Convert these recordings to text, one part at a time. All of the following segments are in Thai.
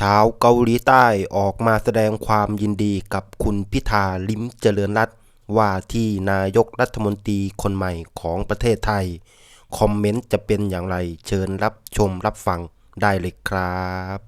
ชาวเกาหลีใต้ออกมาแสดงความยินดีกับคุณพิธาลิ้มเจริญรัตน์ว่าที่นายกรัฐมนตรีคนใหม่ของประเทศไทย คอมเมนต์จะเป็นอย่างไรเชิญรับชมรับฟังได้เลยครับ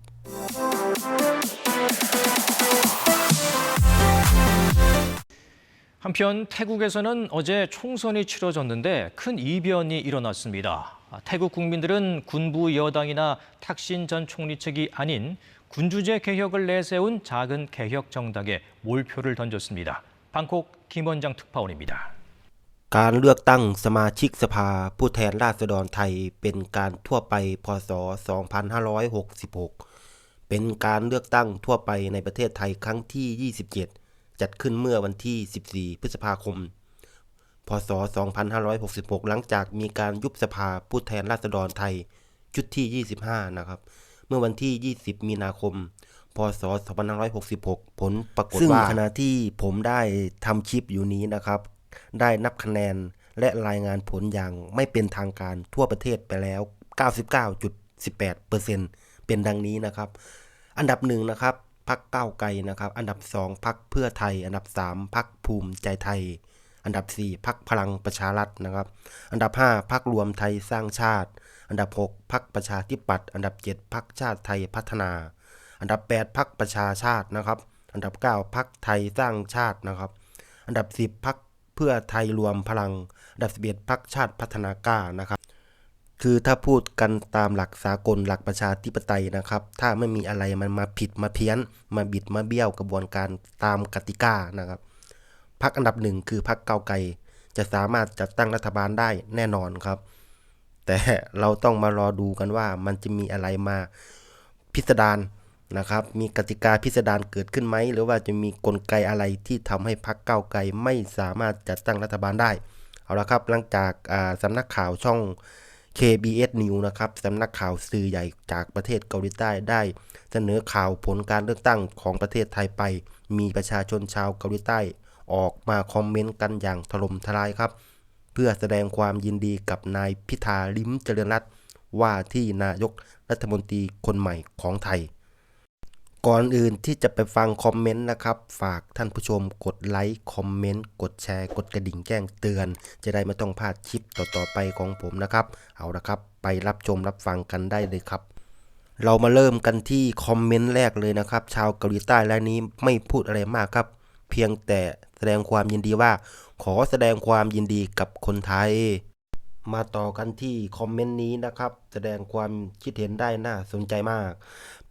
한편 태국에서는 어제 총선이 치러졌는데 큰 이변이 일어났습니다. 아, 태국 국민들은 군부 여당이나 탁신 전 총리 측이 아닌 군주제 개혁을 내세운 작은 개혁 정당에 몰표를 던졌습니다. 방콕 김원장 특파원입니다. การเลือกตั้งสมาชิกสภาผู้แทนราษฎรไทยเป็นการทั่วไปพศ 2566 เป็นการเลือกตั้งทั่วไปในประเทศไทยครั้งที่ 27 จัดขึ้นเมื่อวันที่ 14 พฤษภาคม พศ 2566 หลังจากมีการยุบสภาผู้แทนราษฎรไทย ชุดที่ 25 นะครับ เ มื่อวันที่ 20 มีนาคม พศ 2566 ผลปรากฏว่าซึ่งขณะที่ผมได้ทำคลิปอยู่นี้นะครับ ได้นับคะแนนและรายงานผลอย่างไม่เป็นทางการทั่วประเทศไปแล้ว 99.18%เป็นดังนี้นะครับ อันดับหนึ่งนะครับพักก้าวไกลนะครับ อันดับสองพักเพื่อไทย อันดับสามพักภูมิใจไทย อันดับสี่พักพลังประชารัฐนะครับ อันดับห้าพักรวมไทยสร้างชาติ อันดับหกพักประชาธิปัตย์อันดับเจ็ดพักชาติไทยพัฒนา อันดับแปดพักประชาชาตินะครับ อันดับเก้าพักไทยสร้างชาตินะครับ อันดับสิบพักเพื่อไทยรวมพลัง อันดับสิบเอ็ดพักชาติพัฒนากล้านะครับคือถ้าพูดกันตามหลักสากลหลักประชาธิปไตยนะครับ ถ้าไม่มีอะไรมันมาผิดมาเพี้ยน มาบิดมาเบี้ยวกระบวนการตามกติกานะครับ พักอันดับหนึ่งคือพักเก้าไกลจะสามารถจัดตั้งรัฐบาลได้แน่นอนครับ แต่เราต้องมารอดูกันว่ามันจะมีอะไรมาพิสดารนะครับ มีกติกาพิสดารเกิดขึ้นไหม หรือว่าจะมีกลไกอะไรที่ทำให้พักเก้าไกลไม่สามารถจัดตั้งรัฐบาลได้ เอาละครับ หลังจากสำนักข่าวช่อง KBS News นะครับสำนักข่าวสื่อใหญ่จากประเทศเกาหลีใต้ได้ เสนอข่าวผลการเลือกตั้งของประเทศไทยไป มีประชาชนชาวเกาหลีใต้ ออกมาคอมเมนต์กันอย่างถล่มทลายครับ เพื่อแสดงความยินดีกับนายพิธาลิ้มเจริญรัตน์ว่าที่นายกรัฐมนตรีคนใหม่ของไทย ก่อนอื่นที่จะไปฟังคอมเมนต์นะครับ ฝากท่านผู้ชมกดไลค์คอมเมนต์กดแชร์ กดกระดิ่งแจ้งเตือน จะได้ไม่ต้องพลาดคลิปต่อๆไปของผมนะครับ เอาละครับ ไปรับชมรับฟังกันได้เลยครับเรามาเริ่มกันที่คอมเมนต์แรกเลยนะครับ ชาวเกาหลีใต้รายนี้ไม่พูดอะไรมากครับ เพียงแต่ แสดงความยินดีว่า ขอแสดงความยินดีกับคนไทย มาต่อกันที่คอมเมนต์นี้นะครับ แสดงความคิดเห็นได้น่าสนใจมาก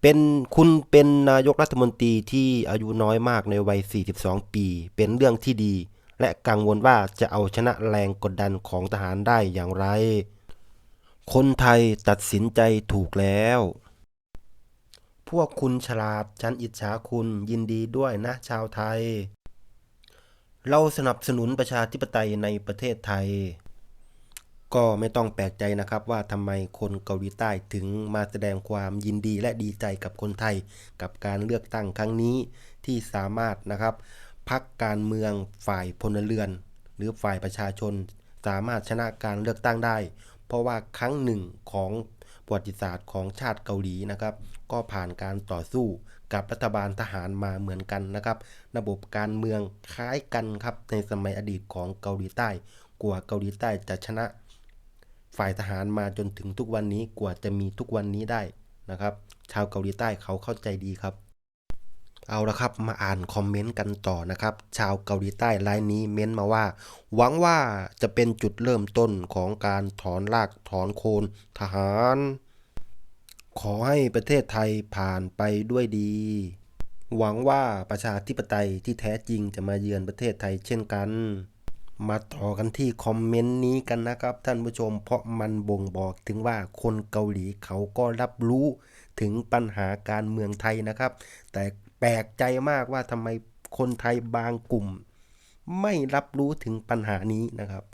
เป็นคุณเป็นนายกรัฐมนตรีที่อายุน้อยมากในวัย 42 ปี เป็นเรื่องที่ดี และกังวลว่าจะเอาชนะแรงกดดันของทหารได้อย่างไร คนไทยตัดสินใจถูกแล้วพวกคุณฉลาด ฉันอิจฉาคุณยินดีด้วยนะชาวไทย เราสนับสนุนประชาธิปไตยในประเทศไทย ก็ไม่ต้องแปลกใจนะครับว่าทำไมคนเกาหลีใต้ถึงมาแสดงความยินดีและดีใจกับคนไทย กับการเลือกตั้งครั้งนี้ที่สามารถนะครับพักการเมืองฝ่ายพลเรือน หรือฝ่ายประชาชน สามารถชนะการเลือกตั้งได้ เพราะว่าครั้งหนึ่งของประวัติศาสตร์ของชาติเกาหลีนะครับ ก็ผ่านการต่อสู้กับรัฐบาลทหารมาเหมือนกันนะครับ ระบบการเมืองคล้ายกันครับในสมัยอดีตของเกาหลีใต้ กว่าเกาหลีใต้จะชนะ ฝ่ายทหารมาจนถึงทุกวันนี้กว่าจะมีทุกวันนี้ได้นะครับ ชาวเกาหลีใต้เขาเข้าใจดีครับ เอาละครับมาอ่านคอมเมนต์กันต่อนะครับ ชาวเกาหลีใต้รายนี้เม้นมาว่า หวังว่าจะเป็นจุดเริ่มต้นของการถอนรากถอนโคนทหาร ขอให้ประเทศไทยผ่านไปด้วยดี หวังว่าประชาธิปไตยที่แท้จริงจะมาเยือนประเทศไทยเช่นกัน มาต่อกันที่คอมเมนต์นี้กันนะครับ ท่านผู้ชมเพราะมันบ่งบอกถึงว่าคนเกาหลีเขาก็รับรู้ถึงปัญหาการเมืองไทยนะครับ แต่ แปลกใจมากว่าทำไมคนไทยบางกลุ่ม ไม่รับรู้ถึงปัญหานี้นะครับ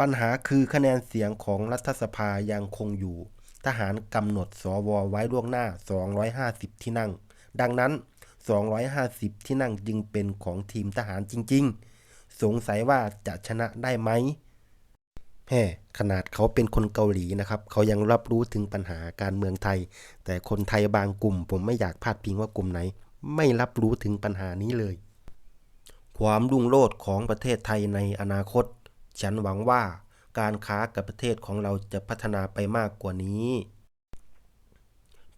ปัญหาคือคะแนนเสียงของรัฐสภายังคงอยู่ ทหารกำหนดสวไว้ล่วงหน้า 250 ที่นั่ง ดังนั้น 250 ที่นั่งจึงเป็นของทีมทหารจริง ๆ สงสัยว่าจะชนะได้ไหมแฮ่ขนาดเขาเป็นคนเกาหลีนะครับ เขายังรับรู้ถึงปัญหาการเมืองไทย แต่คนไทยบางกลุ่ม ผมไม่อยากพาดพิงว่ากลุ่มไหน ไม่รับรู้ถึงปัญหานี้เลย ความรุ่งโรจน์ของประเทศไทยในอนาคต ฉันหวังว่าการค้ากับประเทศของเราจะพัฒนาไปมากกว่านี้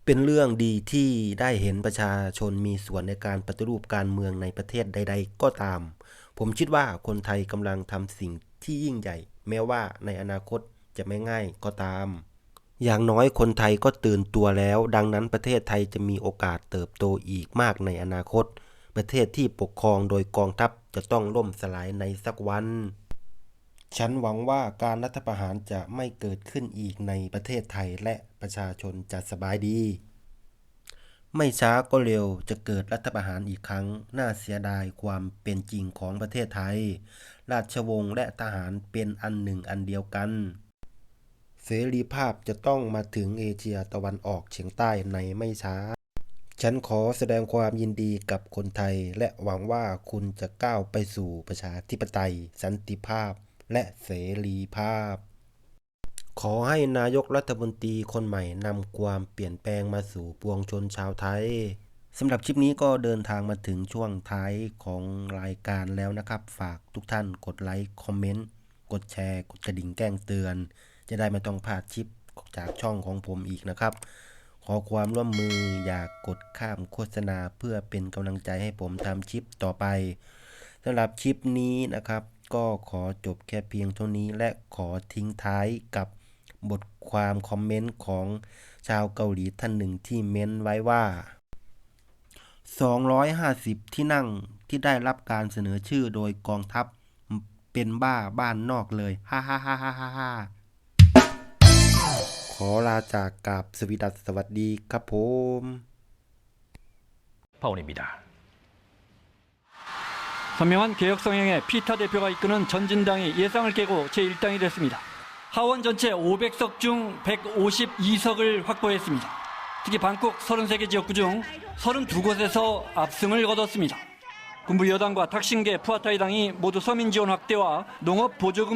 เป็นเรื่องดีที่ได้เห็นประชาชนมีส่วนในการปฏิรูปการเมืองในประเทศใด ๆ ก็ตาม ผมคิดว่าคนไทยกำลังทำสิ่งที่ยิ่งใหญ่ แม้ว่าในอนาคตจะไม่ง่ายก็ตาม อย่างน้อยคนไทยก็ตื่นตัวแล้ว ดังนั้นประเทศไทยจะมีโอกาสเติบโตอีกมากในอนาคต ประเทศที่ปกครองโดยกองทัพจะต้องล่มสลายในสักวัน ฉันหวังว่าการรัฐประหารจะไม่เกิดขึ้นอีกในประเทศไทยและประชาชนจะสบายดี ไม่ช้าก็เร็วจะเกิดรัฐประหารอีกครั้ง น่าเสียดายความเป็นจริงของประเทศไทย ราชวงศ์และทหารเป็นอันหนึ่งอันเดียวกัน เสรีภาพจะต้องมาถึงเอเชียตะวันออกเฉียงใต้ในไม่ช้า ฉันขอแสดงความยินดีกับคนไทย และหวังว่าคุณจะก้าวไปสู่ประชาธิปไตย สันติภาพ และเสรีภาพ ขอให้นายกรัฐมนตรีคนใหม่นำความเปลี่ยนแปลงมาสู่ปวงชนชาวไทยสำหรับคลิปนี้ก็เดินทางมาถึงช่วงท้ายของรายการแล้วนะครับ ฝากทุกท่านกดไลค์ คอมเมนต์ กดแชร์ กดกระดิ่งแจ้งเตือน จะได้ไม่ต้องพลาดคลิปจากช่องของผมอีกนะครับ ขอความร่วมมืออย่ากกดข้ามโฆษณาเพื่อเป็นกำลังใจให้ผมทำคลิปต่อไปสำหรับคลิปนี้นะครับ ก็ขอจบแค่เพียงเท่านี้และขอทิ้งท้ายกับบทความคอมเมนต์ของชาวเกาหลีท่านหนึ่งที่เม้นไว้ว่า 250 ที่นั่งที่ได้รับการเสนอชื่อโดยกองทัพเป็นบ้าบ้านนอกเลย ฮ่าฮ่าฮ่าฮ่าฮ่า ขอลาจากกับสวีดัสสวัสดีครับผม 파원입니다. 선명한 개혁 성향의 피타 대표가 이끄는 전진당이 예상을 깨고 제1당이 됐습니다. 하원 전체 500석 중 152석을 확보했습니다. 특히 방콕 33개 지역구 중 32곳에서 압승을 거뒀습니다. 군부 여당과 탁신계 푸아타이당이 모두 서민 지원 확대와 농업 보조금